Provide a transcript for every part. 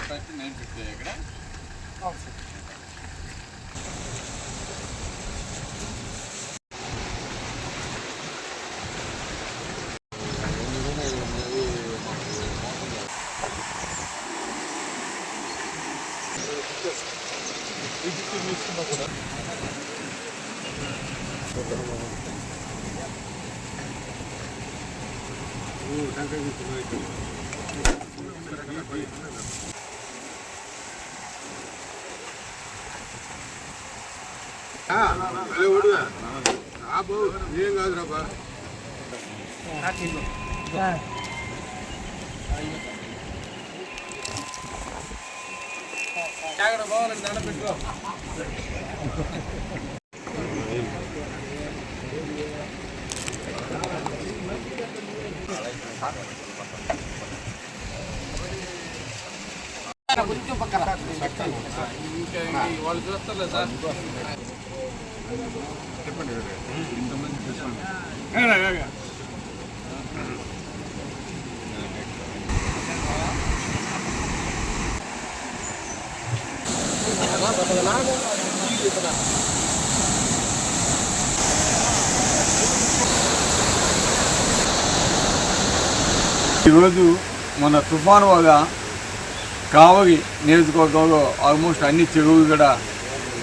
Thirty nine fifty ఇక్కడ ఏం కాదురా బా జాగ్రత్త బాగాలండి దండ కొంచెం పక్కన ఇంకా వాళ్ళు చూస్తారు సార్. చెప్పండి ఇంతమంది చెప్పండి ఈరోజు మన తుఫాను వల్ల కావగి నియోజకవర్గంలో ఆల్మోస్ట్ అన్ని చెరువులు కూడా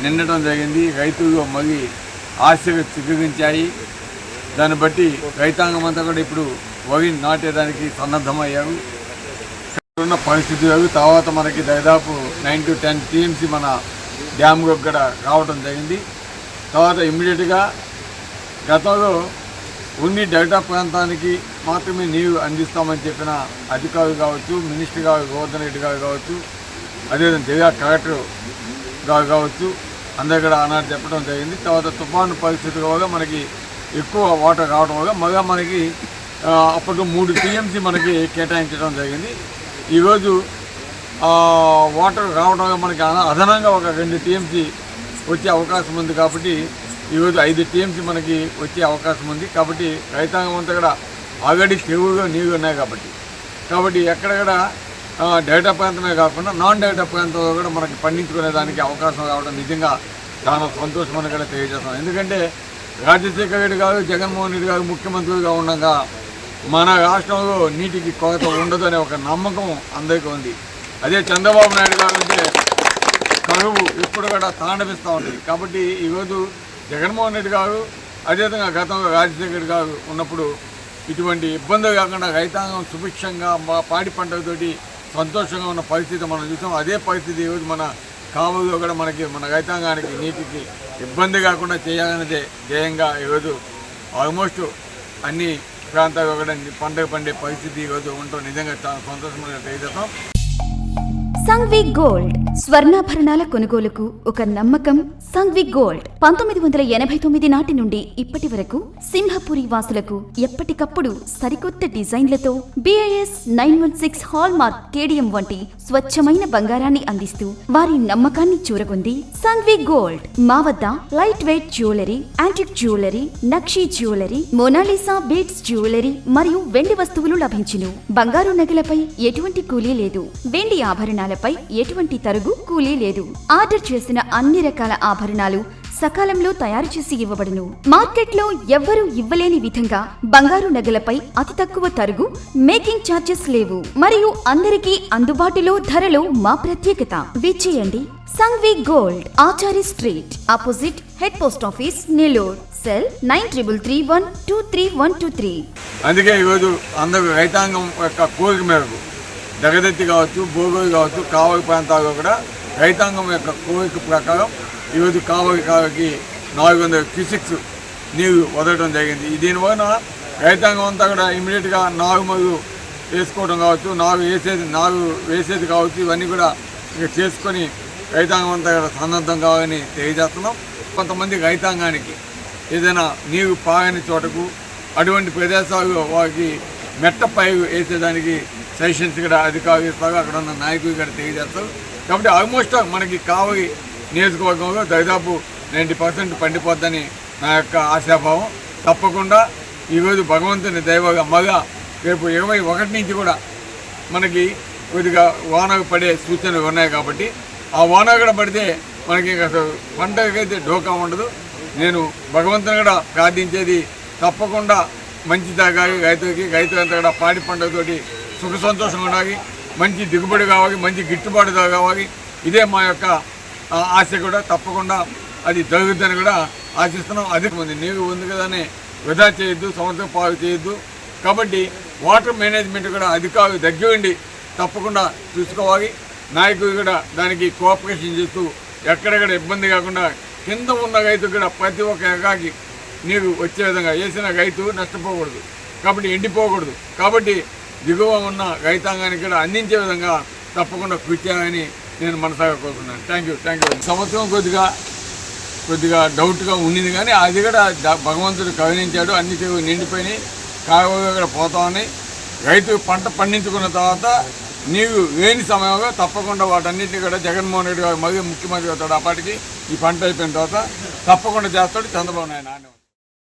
నిండడం జరిగింది. రైతులు మళ్ళీ ఆశగా చిగురించాయి దాన్ని బట్టి రైతాంగం అంతా కూడా ఇప్పుడు వరి నాటేదానికి సన్నద్ధమయ్యారు. ఉన్న పరిస్థితి తర్వాత మనకి దాదాపు నైన్ టు టెన్ టీఎంసీ మన డ్యామ్ కూడా రావడం జరిగింది. తర్వాత ఇమ్మీడియట్గా గతంలో ఉన్ని డెల్టా ప్రాంతానికి మాత్రమే నీరు అందిస్తామని చెప్పిన అధికారులు కావచ్చు మినిస్టర్ గారు గోవర్ధన్ రెడ్డి గారు కావచ్చు అదేవిధంగా జిల్లా కలెక్టర్ గారు కావచ్చు అందరు కూడా ఆనాడు చెప్పడం జరిగింది. తర్వాత తుఫాను పరిస్థితి వల్ల మనకి ఎక్కువ వాటర్ రావడం వల్ల మళ్ళీ మనకి ఆ, అప్పట్లో మూడు టీఎంసీ మనకి కేటాయించడం జరిగింది. ఈరోజు వాటర్ రావడం వల్ల మనకి అన- అదనంగా ఒక రెండు టీఎంసీ వచ్చే అవకాశం ఉంది కాబట్టి ఈరోజు ఐదు టీఎంసీ మనకి వచ్చే అవకాశం ఉంది కాబట్టి రైతాంగం అంతా కూడా ఆల్రెడీ చెరువులో నీళ్ళు ఉన్నాయి కాబట్టి. కాబట్టి ఎక్కడ కూడా డేటా ప్రాంతమే కాకుండా నాన్ డేటా ప్రాంతంలో కూడా మనకి పండించుకునే దానికి అవకాశం రావడం నిజంగా చాలా సంతోషమని కూడా తెలియజేస్తాం. ఎందుకంటే రాజశేఖర రెడ్డి గారు జగన్మోహన్ రెడ్డి గారు ముఖ్యమంత్రిగా ఉండగా మన రాష్ట్రంలో నీటికి కొరత ఉండదు అనే ఒక నమ్మకం అందరికీ ఉంది. అదే చంద్రబాబు నాయుడు గారు అంటే కరువు ఎప్పుడు కూడా తాండవిస్తూ ఉంటుంది. కాబట్టి ఈరోజు జగన్మోహన్ రెడ్డి గారు అదేవిధంగా గతంలో రాజశేఖర్ రెడ్డి గారు ఉన్నప్పుడు ఇటువంటి ఇబ్బందులు కాకుండా రైతాంగం సుభిక్షంగా మా పాడి పంటలతోటి సంతోషంగా ఉన్న పరిస్థితి మనం చూసాం. అదే పరిస్థితి ఈరోజు మన కావులో కూడా మనకి మన రైతాంగానికి నీటికి ఇబ్బంది కాకుండా చేయాలనేదే ధ్యేయంగా ఈరోజు ఆల్మోస్ట్ అన్ని ప్రాంతాల్లో కూడా పంటలు పండే పరిస్థితి ఈరోజు ఉండటం నిజంగా చాలా సంతోషమైన తెలియజేస్తాం. సంగ్వి గోల్డ్ స్వర్ణాభరణాల కొనుగోలుకు ఒక నమ్మకం సంగ్వి గోల్డ్ పంతొమ్మిది వందల ఎనభై తొమ్మిది నాటి నుండి ఇప్పటి వరకు సింహపురి వాసులకు ఎప్పటికప్పుడు సరికొత్త డిజైన్లతో BIS nine one six hallmark KDM వంటి స్వచ్ఛమైన బంగారాన్ని అందిస్తూ వారి నమ్మకాన్ని చూరగొంది సంగ్వి గోల్డ్ మా వద్ద light weight jewellery antique jewellery నక్షి jewellery Mona Lisa beads jewellery మరియు వెండి వస్తువులు లభించును. బంగారు నగలపై ఎటువంటి కూలీ లేదు. వెండి ఆభరణాలపై ఎటువంటి తరుగు కూలీ లేదు. ఆర్డర్ చేసిన అన్ని రకాల ఆభరణాలు సకాలంలో తయారు చేసి ఇవ్వబడును. మార్కెట్లో ఎవ్వరూ ఇవ్వలేని విధంగా బంగారు నగలపై అతి తక్కువ తరుగు మేకింగ్ ఛార్జెస్ లేవు. మరియు అందరికీ అందుబాటులో ధరలో మా ప్రత్యేకత. విచ్చేయండి Sanghvi gold Achari street opposite head post office Nellore. Cell nine triple three one two three one two three. అందుకే ఈరోజు అందరూ రైతాంగం యొక్క కోరిక మేరకు జగదత్తి కావచ్చు భోగోలు కావచ్చు కావలి ప్రాంతాల్లో కూడా రైతాంగం యొక్క కోరిక ప్రకారం ఈరోజు కావలి కావలికి నాలుగు వందల క్యూసిక్స్ నీరు వదలడం జరిగింది. దీనివలన రైతాంగం అంతా కూడా ఇమీడియట్గా నాలుగు మరుగు వేసుకోవడం కావచ్చు నాలుగు వేసేది నాలుగు వేసేది కావచ్చు ఇవన్నీ కూడా ఇక చేసుకొని రైతాంగం అంతా కూడా సన్నద్ధం కావాలని తెలియజేస్తున్నాం. కొంతమంది రైతాంగానికి ఏదైనా నీరు పాగని చోటకు అటువంటి ప్రదేశాలు వారికి మెట్ట పై వేసేదానికి సజెషన్స్ కూడా అధికారులు ఇస్తారు అక్కడ ఉన్న నాయకులు కూడా తెలియజేస్తారు. కాబట్టి ఆల్మోస్ట్ మనకి కావలి నియోజకవర్గంలో దాదాపు నైంటీ పర్సెంట్ పండిపోద్దని నా యొక్క ఆశాభావం. తప్పకుండా ఈరోజు భగవంతుని దైవగా మగ రేపు ఇరవై ఒకటి నుంచి కూడా మనకి కొద్దిగా వానకు పడే సూచనలు ఉన్నాయి కాబట్టి ఆ వాన కూడా పడితే మనకి ఇంకా అసలు పంటకైతే డోకా ఉండదు. నేను భగవంతుని కూడా ప్రార్థించేది తప్పకుండా మంచి తాగాలి రైతులకి రైతులంతా కూడా పాడి పండుగతోటి సుఖ సంతోషం ఉండాలి. మంచి దిగుబడి కావాలి మంచి గిట్టుబాటు కావాలి. ఇదే మా యొక్క ఆశ కూడా. తప్పకుండా అది జరుగుతుందని కూడా ఆశిస్తున్నాం. అది ఉంది నీరు ఉంది కదానే వృధా చేయొద్దు సంవత్సరం పాలు చేయొద్దు. కాబట్టి వాటర్ మేనేజ్మెంట్ కూడా అధికారులు దగ్గరుండి తప్పకుండా చూసుకోవాలి. నాయకులు కూడా దానికి కోఆపరేషన్ చేస్తూ ఎక్కడెక్కడ ఇబ్బంది కాకుండా కింద ఉన్న రైతు కూడా ప్రతి ఒక్క ఎకరాకి నీరు వచ్చే విధంగా వేసిన రైతు నష్టపోకూడదు. కాబట్టి ఎండిపోకూడదు. కాబట్టి దిగువ ఉన్న రైతాంగానికి కూడా అందించే విధంగా తప్పకుండా కృషి చేయాలని నేను మనసాగా కోరుకున్నాను థ్యాంక్ యూ థ్యాంక్ యూ సంవత్సరం కొద్దిగా కొద్దిగా డౌట్గా ఉండింది కానీ అది కూడా భగవంతుడు కవనించాడు అన్ని చెరువులు నిండిపోయినాయి. కాగోగా కూడా పోతా రైతు పంట పండించుకున్న తర్వాత నీవు లేని సమయంలో తప్పకుండా వాటన్నింటినీ కూడా జగన్మోహన్ రెడ్డి గారు మరియు ముఖ్యమంత్రి అవుతాడు అప్పటికి ఈ పంట అయిపోయిన తర్వాత తప్పకుండా చేస్తాడు చంద్రబాబు నాయుడు.